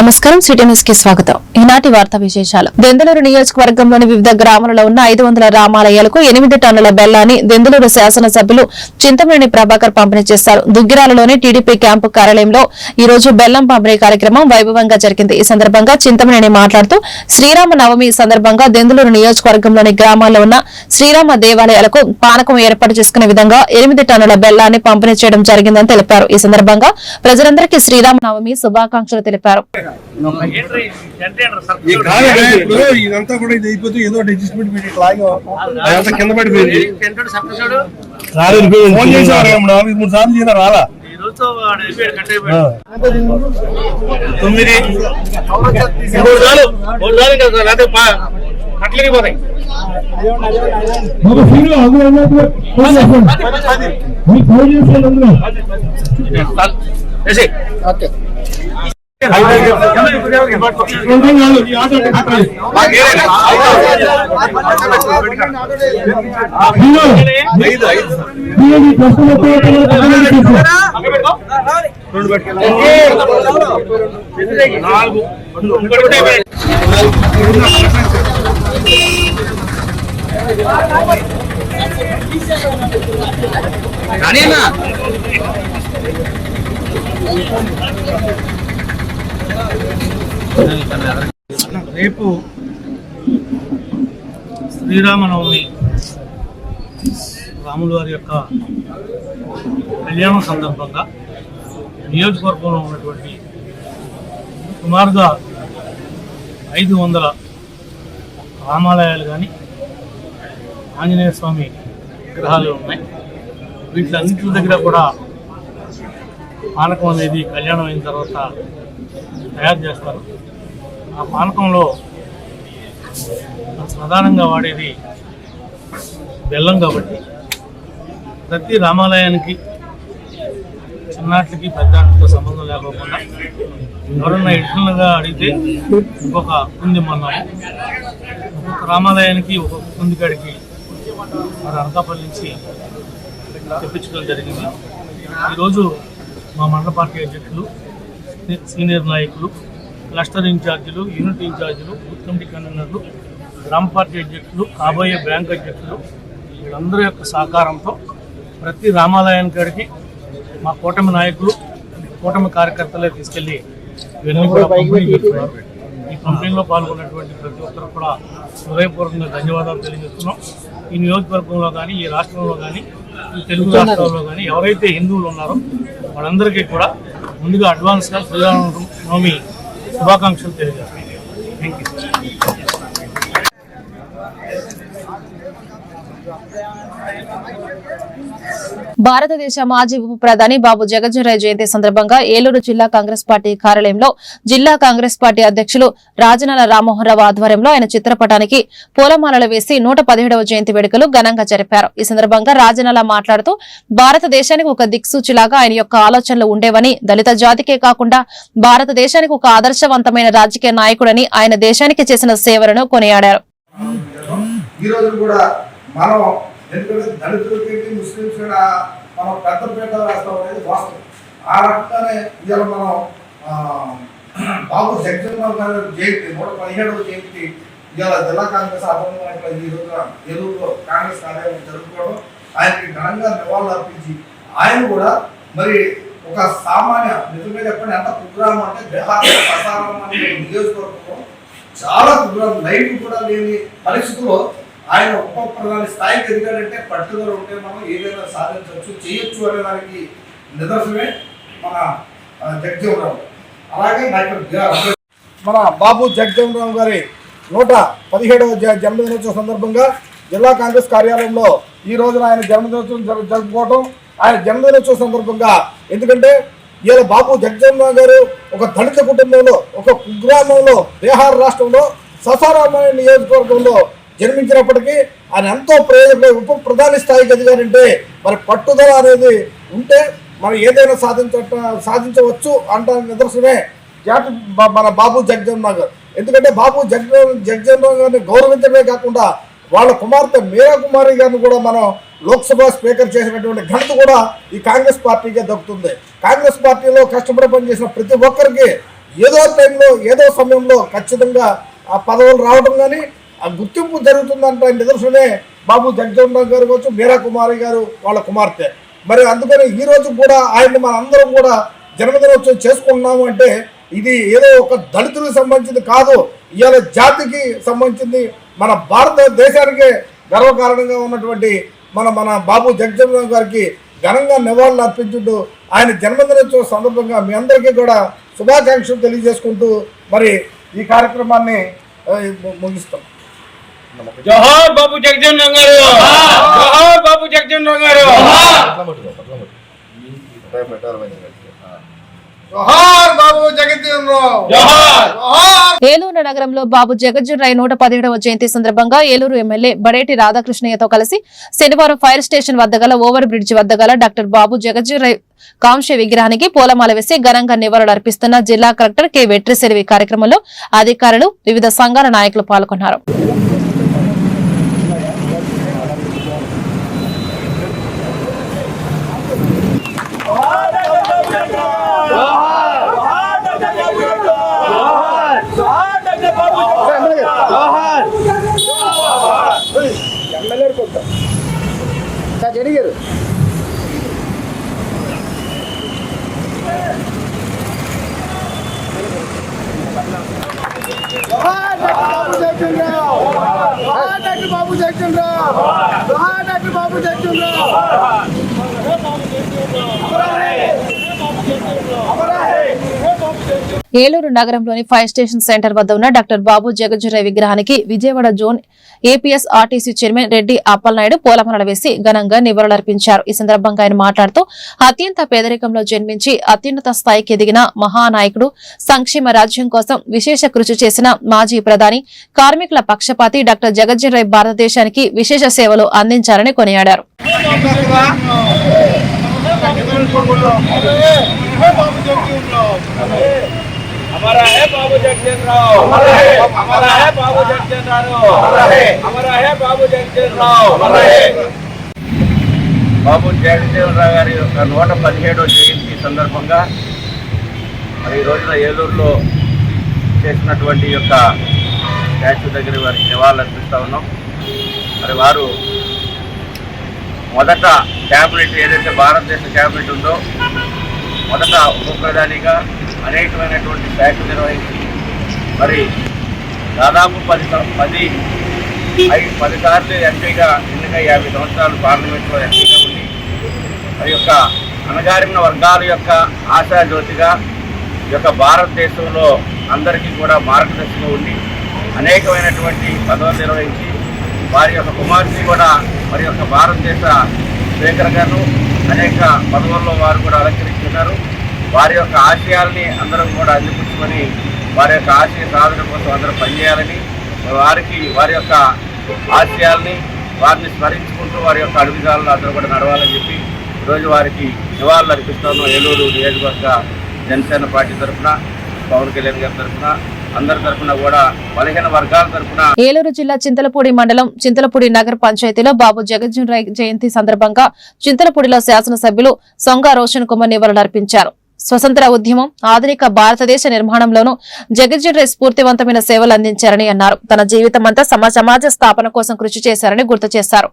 നമസ്കാരം నమస్కారం. సిటీ న్యూస్కి స్వాగతం. ఈనాటి వార్తా విశేషాలు. దెందలూరు నియోజకవర్గంలోని వివిధ గ్రామాలలో ఉన్న ఐదు వందల రామాలయాలకు ఎనిమిది టన్నుల బెల్లాన్ని దెందలూరు శాసనసభ్యులు చింతమనేని ప్రభాకర్ పంపిణీ చేశారు. దుగ్గిరాలలోని టీడీపీ క్యాంపు కార్యాలయంలో ఈ రోజు బెల్లం పంపిణీ కార్యక్రమం వైభవంగా జరిగింది. ఈ సందర్భంగా చింతమనేని మాట్లాడుతూ శ్రీరామ నవమి సందర్భంగా దెందలూరు నియోజకవర్గంలోని గ్రామాల్లో ఉన్న శ్రీరామ దేవాలయాలకు పానకం ఏర్పాటు చేసుకునే విధంగా ఎనిమిది టన్నుల బెల్లాన్ని పంపిణీ చేయడం జరిగిందని తెలిపారు. ఈ సందర్భంగా ప్రజలందరికీ శ్రీరామ నవమి శుభాకాంక్షలు తెలిపారు. ఏంట్రీ? అంటే ఏంట్రా సార్. ఈ కాదు ఇప్పుడు ఇదంతా కూడా ఇది అయిపోతే ఏదో అడ్జస్ట్మెంట్ పెట్టి కింద పడిపోయింది. ఫోన్ చేసేవారు నాలుగు మూడు సార్లు చేసినా రాలా? తొమ్మిది. మూడు సార్లు మూడు సార్లు కట్లకి పోతాయి. ఫీల్ ఫోన్ ఫోన్ అందులో. చాలు. వేసేయ్. నాలుగు ఈ రేపు శ్రీరామనవమి రాముల వారి యొక్క కళ్యాణం సందర్భంగా నియోజకవర్గంలో ఉన్నటువంటి సుమారుగా ఐదు వందల రామాలయాలు కానీ ఆంజనేయ స్వామి విగ్రహాలు ఉన్నాయి. వీటిలన్నింటి దగ్గర కూడా పానకం అనేది కళ్యాణం అయిన తర్వాత తయారు చేస్తారు. ఆ పానకంలో ప్రధానంగా వాడేది బెల్లం కాబట్టి. ప్రతి రామాలయానికి చిన్నాటికి పెద్దాటితో సంబంధం లేకోకుండా ఎవరన్నా ఎట్లగా అడిగితే ఒక్కొక్క కుంది మన్నాము ఒక్కొక్క రామాలయానికి ఒక్కొక్క కుంది కాడికి మరి అనకాపల్లి నుంచి తెప్పించడం జరిగింది. ఈరోజు మా మండల పార్టీ అధ్యక్షులు సీనియర్ నాయకులు క్లస్టర్ ఇన్ఛార్జీలు యూనిట్ ఇన్ఛార్జీలు బూత్ కమిటీ కన్వీనర్లు గ్రామ పార్టీ అధ్యక్షులు కాబోయే బ్యాంక్ అధ్యక్షులు వీళ్ళందరూ యొక్క సహకారంతో ప్రతి రామాలయానికాడికి మా కూటమి నాయకులు కూటమి కార్యకర్తలే తీసుకెళ్ళి ఇవన్నీ కూడా పంపిణీ చేస్తున్నారు. ఈ పంపిణీలో పాల్గొన్నటువంటి ప్రతి ఒక్కరు కూడా హృదయపూర్వకంగా ధన్యవాదాలు తెలియజేస్తున్నాం. ఈ నియోజకవర్గంలో కానీ ఈ రాష్ట్రంలో కానీ ఈ తెలుగు రాష్ట్రాల్లో కానీ ఎవరైతే హిందువులు ఉన్నారో వాళ్ళందరికీ కూడా ముందుగా అడ్వాన్స్గా శ్రీరామనవమి శుభాకాంక్షలు తెలియజేస్తాను. థ్యాంక్ యూ భారతదేశ మాజీ ఉప ప్రధాని బాబు జగజ్జనరాయ్ జయంతి సందర్భంగా ఏలూరు జిల్లా కాంగ్రెస్ పార్టీ కార్యాలయంలో జిల్లా కాంగ్రెస్ పార్టీ అధ్యక్షులు రాజనాల రామ్మోహన్ రావు ఆధ్వర్యంలో ఆయన చిత్రపటానికి పూలమాలలు వేసి నూట పదిహేడవ జయంతి వేడుకలు ఘనంగా జరిపారు. ఈ సందర్భంగా రాజనాల మాట్లాడుతూ భారతదేశానికి ఒక దిక్సూచిలాగా ఆయన యొక్క ఆలోచనలు ఉండేవని దళిత జాతికే కాకుండా భారతదేశానికి ఒక ఆదర్శవంతమైన రాజకీయ నాయకుడని ఆయన దేశానికి చేసిన సేవలను కొనియాడారు. ఈ రోజు కూడా మనం ఎందుకంటే దళితులకి ముస్లింస్ కూడా మనం పెద్దపేట రాస్తాం అనేది వాస్తవం. ఆ రకంగానే ఇవాళ మనం బాబు జగన్మోహన్ గారి జయంతి నూట పదిహేడవ జయంతి ఇవాళ జిల్లా కాంగ్రెస్ ఆధ్వర్యంలో ఈ రోజున ఏలూరులో కాంగ్రెస్ కార్యాలయం జరుపుకోవడం ఆయనకి ఘనంగా నివాళులు అర్పించి ఆయన కూడా మరి ఒక సామాన్య నిజంగా చెప్పండి ఎంత కుగ్రామం అంటే బీహార్ ప్రసారం అనే నియోజకవర్గంలో చాలా కుగ్రామం. లైట్ కూడా లేని పరిస్థితుల్లో ఆయన ఉప ప్రధాని స్థాయికి ఎదిగాడంటే పట్టుదల ఉంటే మనం ఏదైనా సాధించవచ్చు చేయొచ్చు అనే దానికి నిదర్శనమే మన ఆ, జగజీవనరావు. అలాగే డాక్టర్ మన బాబు జగజీవనరావు గారి నూట పదిహేడవ జ- జన్మదినోత్సవ సందర్భంగా జిల్లా కాంగ్రెస్ కార్యాలయంలో ఈ రోజున ఆయన జన్మదినోత్సవం జరు- జరుపుకోవడం ఆయన జన్మదినోత్సవ సందర్భంగా ఎందుకంటే ఈయన బాబు జగజీవనరావు గారు ఒక దళిత కుటుంబంలో ఒక కుగ్రామంలో బీహార్ రాష్ట్రంలో ససారాం నియోజకవర్గంలో జన్మించినప్పటికీ ఆయన ఎంతో ప్రయోజన ఉప ప్రధాని స్థాయికి ఎదిగారంటే మరి పట్టుదల అనేది ఉంటే మనం ఏదైనా సాధించ సాధించవచ్చు అంటానికి నిదర్శనమే జాతి మన బాబు జగజన్ గారు ఎందుకంటే బాబు జగన్ జగజన్ గారిని గౌరవించడమే కాకుండా వాళ్ళ కుమార్తె మీరా కుమారి గారిని కూడా మనం లోక్సభ స్పీకర్ చేసినటువంటి ఘనత కూడా ఈ కాంగ్రెస్ పార్టీకే దక్కుతుంది. కాంగ్రెస్ పార్టీలో కష్టపడి పనిచేసిన ప్రతి ఒక్కరికి ఏదో టైంలో ఏదో సమయంలో ఖచ్చితంగా ఆ పదవులు రావడం కానీ ఆ గుర్తింపు జరుగుతుందంటే నిదర్శనే బాబు జగజీవన్ గారు కావచ్చు మీరా కుమారి గారు వాళ్ళ కుమార్తె. మరి అందుకని ఈ రోజు కూడా ఆయన్ని మన అందరం కూడా జన్మదినోత్సవం చేసుకుంటున్నాము అంటే ఇది ఏదో ఒక దళితులకు సంబంధించింది కాదు ఇవాళ జాతికి సంబంధించింది మన భారతదేశానికే గర్వకారణంగా ఉన్నటువంటి మన మన బాబు జగజీవన్ గారికి ఘనంగా నివాళులు అర్పించుంటూ ఆయన జన్మదినోత్సవం సందర్భంగా మీ అందరికీ కూడా శుభాకాంక్షలు తెలియజేసుకుంటూ మరి ఈ కార్యక్రమాన్ని ముగిస్తాం. జోహార్ బాబు జగజీవన్ రావు గారు. జోహార్. బాబు జగజీవన్ రావు గారు. జోహార్. బాబు జగజ్జీవన్ రావు జోహార్. ఏలూరు నగరంలో బాబు జగజ్జన్ రాయ్ నూట పదిహేడవ జయంతి సందర్భంగా ఏలూరు ఎమ్మెల్యే బడేటి రాధాకృష్ణయ్యతో కలిసి శనివారం ఫైర్ స్టేషన్ వద్ద గల ఓవర్ బ్రిడ్జ్ వద్ద గల డాక్టర్ బాబు జగజ్జన్ రాయ్ కాంస్య విగ్రహానికి పూలమాల వేసి ఘనంగా నివాళులు అర్పిస్తున్న జిల్లా కలెక్టర్ కె. వెట్రిసెలివి కార్యక్రమంలో అధికారులు వివిధ సంఘాల నాయకులు పాల్గొన్నారు. బాబు జగన్ రావు డాక్టర్ బాబు జగన్ ఏలూరు నగరంలోని ఫైర్ స్టేషన్ సెంటర్ వద్ద ఉన్న డాక్టర్ బాబు జగజ్జరాయ్ విగ్రహానికి Vijayawada zone APS RTC chairman Reddy Appalanaidu పూలమాల వేసి ఘనంగా నివాళులర్పించారు. ఈ సందర్భంగా ఆయన మాట్లాడుతూ అత్యంత పేదరికంలో జన్మించి అత్యున్నత స్థాయికి ఎదిగిన మహానాయకుడు సంక్షేమ రాజ్యం కోసం విశేష కృషి చేసిన మాజీ ప్రధాని కార్మికుల పక్షపాతి డాక్టర్ జగజ్జరాయ్ భారతదేశానికి విశేష సేవలు అందించారని కొనియాడారు. हमारा है बाबू जगजन राव हमारा है बाबू जगजन राव हमारा है बाबू जगजन राव బాబు జగజీవనరావు గారి యొక్క నూట పదిహేడో జయంతి సందర్భంగా మరి ఈ రోజున ఏలూరులో చేసినటువంటి ఈ యొక్క స్టాచ్యూ దగ్గర వారికి నివాళులు అర్పిస్తా ఉన్నాం మరి వారు మొదట క్యాబినెట్ ఏదైతే భారతదేశ క్యాబినెట్ ఉందో మొదట ఉప ప్రధానిగా అనేకమైనటువంటి శాఖలు నిర్వహించి మరి దాదాపు పది సం- పది ఐదు పది సార్లు ఎంపీగా ఎన్నికై యాభై సంవత్సరాలు పార్లమెంట్లో ఎంపీగా ఉండి మరి యొక్క అణగారిన వర్గాల యొక్క ఆశాజ్యోతిగా ఈ యొక్క భారతదేశంలో అందరికీ కూడా మార్గదర్శిగా ఉండి అనేకమైనటువంటి పదవులు నిర్వహించి వారి యొక్క కుమార్తె కూడా మరి యొక్క భారతదేశ స్పీకర్ గారు అనేక పదవుల్లో వారు కూడా అలంకరిస్తున్నారు వారి యొక్క ఆశయాల్ని అందరం కూడా అందిపుచ్చుకొని వారి యొక్క ఆశయ సాధన కోసం అందరూ పనిచేయాలని వారికి వారి యొక్క ఆశయాల్ని వారిని స్మరించుకుంటూ వారి యొక్క అడుగుదారులు అందరూ కూడా నడవాలని చెప్పి ఈరోజు వారికి నివాళులు అర్పిస్తాను ఏలూరు నియోజకవర్గ జనసేన పార్టీ తరఫున పవన్ కళ్యాణ్ గారి తరఫున అందరి కూడా వర్గాల ఏలూరు జిల్లా చింతలపూడి మండలం చింతలపూడి నగర పంచాయతీలో బాబు జగజ్జన్ రాయ్ జయంతి సందర్భంగా చింతలపూడిలో శాసనసభ్యులు సొంగ రోషన్ కుమార్ నివాళులర్పించారు. స్వతంత్ర ఉద్యమం ఆధునిక భారతదేశ నిర్మాణంలోనూ జగజ్జన్ స్ఫూర్తివంతమైన సేవలు అందించారని అన్నారు. తన జీవితమంతా సమ సమాజ స్థాపన కోసం కృషి చేశారని గుర్తు చేశారు.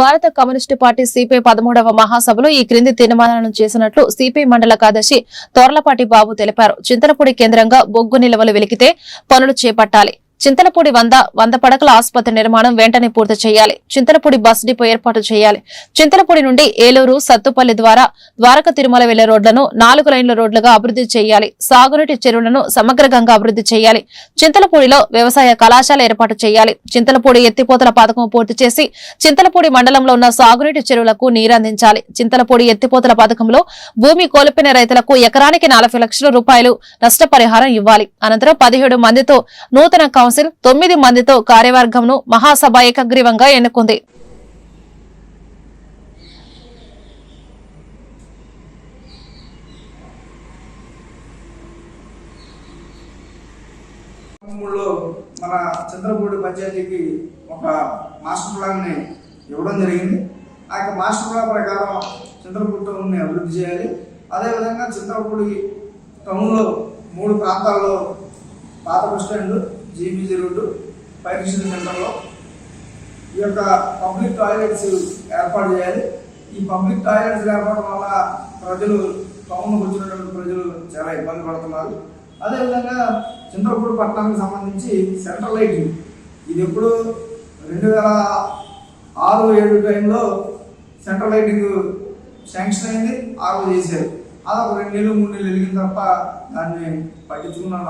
భారత కమ్యూనిస్టు పార్టీ సిపిఐ పదమూడవ మహాసభలో ఈ క్రింది తీర్మానాలను చేసినట్లు సిపిఐ మండల కార్యదర్శి తోర్లపాటి బాబు తెలిపారు. చింతలపూడి కేంద్రంగా బొగ్గు నిల్వలు వెలికితే పనులు చేపట్టాలి. చింతలపూడి వంద వంద పడకల ఆసుపత్రి నిర్మాణం వెంటనే పూర్తి చేయాలి. చింతలపూడి బస్ డిపో ఏర్పాటు చేయాలి. చింతలపూడి నుండి ఏలూరు సత్తుపల్లి ద్వారా ద్వారక తిరుమల వెళ్ళే రోడ్లను నాలుగు లైన్ల రోడ్లుగా అభివృద్ధి చేయాలి. సాగునీటి చెరువులను సమగ్రంగా అభివృద్ధి చేయాలి. చింతలపూడిలో వ్యవసాయ కళాశాల ఏర్పాటు చేయాలి. చింతలపూడి ఎత్తిపోతల పథకం పూర్తి చేసి చింతలపూడి మండలంలో ఉన్న సాగునీటి చెరువులకు నీరందించాలి చింతలపూడి ఎత్తిపోతల పథకంలో భూమి కోల్పోయిన రైతులకు ఎకరానికి నలభై లక్షల రూపాయలు నష్టపరిహారం ఇవ్వాలి. అనంతరం పదిహేడు మందితో నూతన కౌన్సిల్ తొమ్మిది మందితో కార్యవర్గంను మహాసభ ఏకగ్రీవంగా ఎన్నుకుంది. మన చంద్రపూడి పంచాయతీకి ఒక మాస్టర్ ప్లాన్ని ఇవ్వడం జరిగింది. ఆ యొక్క మాస్టర్ ప్లాన్ ప్రకారం చంద్రపూడి టౌన్ని అభివృద్ధి చేయాలి. అదేవిధంగా చంద్రపూడి టౌన్లో మూడు ప్రాంతాల్లో పాత బస్ స్టాండ్ జీబీజీ రోడ్డు పరీక్షల సెంటర్లో ఈ యొక్క పబ్లిక్ టాయిలెట్స్ ఏర్పాటు చేయాలి. ఈ పబ్లిక్ టాయిలెట్స్ ఏర్పాటు వల్ల ప్రజలు టౌన్కి వచ్చినటువంటి ప్రజలు చాలా ఇబ్బంది పడుతున్నారు. అదేవిధంగా చంద్రపూడి పట్టణానికి సంబంధించి సెంట్రల్ లైటింగ్ ఇది ఎప్పుడు రెండు వేల ఆరు ఏడు టైంలో సెంట్రల్ లైటింగ్ శాంక్షన్ అయింది ఆరు చేశారు. అది ఒక రెండు నెలలు మూడు నెలలు వెలిగిన తప్ప దాన్ని పట్టించుకున్నాను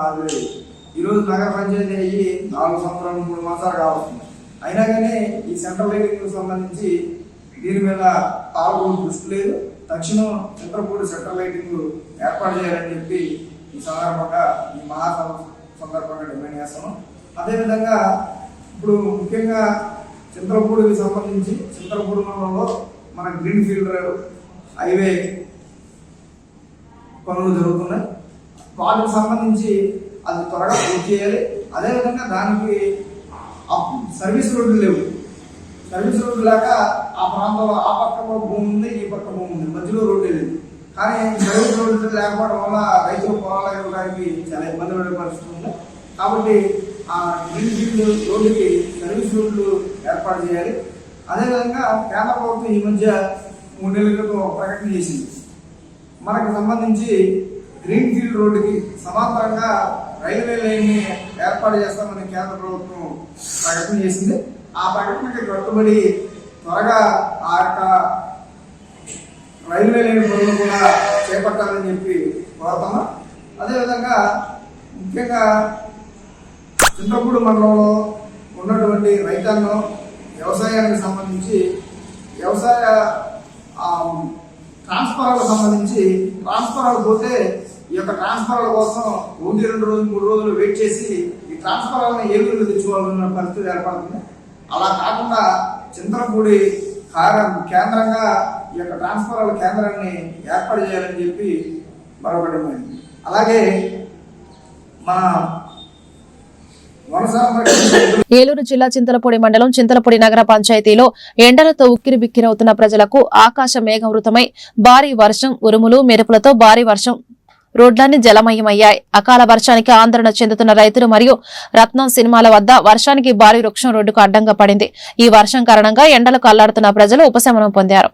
ఈరోజు నగర పంచాయతీ అయ్యి నాలుగు సంవత్సరాలు మూడు మాసాలు కావస్తుంది అయినా కానీ ఈ సెంట్రల్ లైటింగ్ సంబంధించి దీని మీద పాల్గొని దృష్టి లేదు. తక్షణం చంద్రపూడి సెంట్రల్ లైటింగ్ ఏర్పాటు చేయాలని చెప్పి ఈ సందర్భంగా ఈ మహాసభ సందర్భంగా డిమాండ్ చేస్తున్నాం. అదేవిధంగా ఇప్పుడు ముఖ్యంగా చింతలపూడికి సంబంధించి చంద్రపూడి మండలంలో మన గ్రీన్ ఫీల్డ్ హైవే పనులు జరుగుతున్నాయి. వాటికి సంబంధించి అది త్వరగా పూర్తి చేయాలి. అదేవిధంగా దానికి సర్వీస్ రోడ్లు లేవు. సర్వీస్ రోడ్డు లేక ఆ ప్రాంతంలో ఆ పక్క భూమి ఉంది ఈ పక్క భూమి ఉంది. మధ్యలో రోడ్డు లేదు కానీ సర్వీస్ రోడ్డు లేకపోవడం వల్ల రైతులు పొలాలు ఇవ్వడానికి చాలా ఇబ్బంది పడే పరిస్థితి ఉంది. కాబట్టి ఆ గ్రీన్ ఫీల్డ్ రోడ్డుకి సర్వీస్ రోడ్లు ఏర్పాటు చేయాలి. అదేవిధంగా కేంద్ర ప్రభుత్వం ఈ మధ్య మూడు క్రితం ప్రకటన చేసింది. మనకు సంబంధించి గ్రీన్ ఫీల్డ్ రోడ్డుకి సమాంతరంగా రైల్వే లైన్ని ఏర్పాటు చేస్తామని కేంద్ర ప్రభుత్వం ప్రకటన చేసింది. ఆ ప్రకటనకి కట్టుబడి త్వరగా ఆ యొక్క రైల్వే లైన్ పనులు కూడా చేపట్టాలని చెప్పి కోరుతాము అదేవిధంగా ముఖ్యంగా చింతపూడి మండలంలో ఉన్నటువంటి రైతాంగం వ్యవసాయానికి సంబంధించి వ్యవసాయ ఆ, ట్రాన్స్ఫరాలకు సంబంధించి ట్రాన్స్ఫరాలు పోతే ఈ యొక్క ట్రాన్స్ఫరాల కోసం ఒకటి రెండు రోజులు మూడు రోజులు వెయిట్ చేసి ఈ ట్రాన్స్ఫరాలను విధంగా తెచ్చుకోవాలన్న పరిస్థితి ఏర్పడుతుంది? అలా కాకుండా చింతలపూడి కారం కేంద్రంగా ఈ యొక్క ట్రాన్స్ఫరాల కేంద్రాన్ని ఏర్పాటు చేయాలని చెప్పి మరొకటి అలాగే మన ఏలూరు జిల్లా చింతలపూడి మండలం చింతలపూడి నగర పంచాయతీలో ఎండలతో ఉక్కిరి బిక్కిరవుతున్న ప్రజలకు ఆకాశ మేఘవృతమై భారీ వర్షం ఉరుములు మెరుపులతో భారీ వర్షం రోడ్లన్నీ జలమయమయ్యాయి. అకాల వర్షానికి ఆందోళన చెందుతున్న రైతులు మరియు రత్నం సినిమాల వద్ద వర్షానికి భారీ వృక్షం రోడ్డుకు అడ్డంగా పడింది. ఈ వర్షం కారణంగా ఎండలకు అల్లాడుతున్న ప్రజలు ఉపశమనం పొందారు.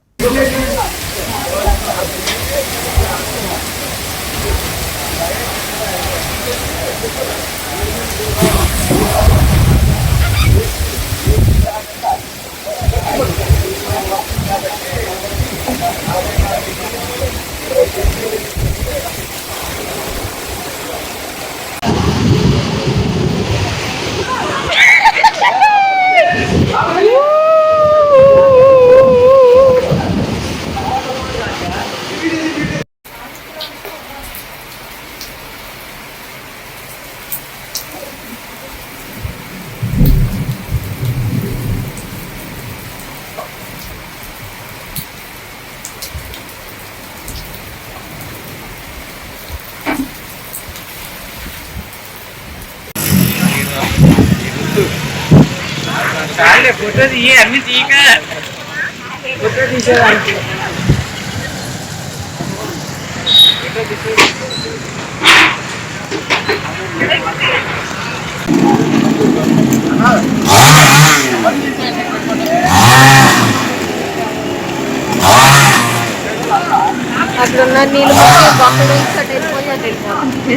अरे फ़ोटो दिए अरविंद जी का फ़ोटो दीजिए అట్లున్న నీళ్ళు బొమ్మలు ఇక్కడ వెళ్ళిపోయాడు వెళ్ళిపోతుంది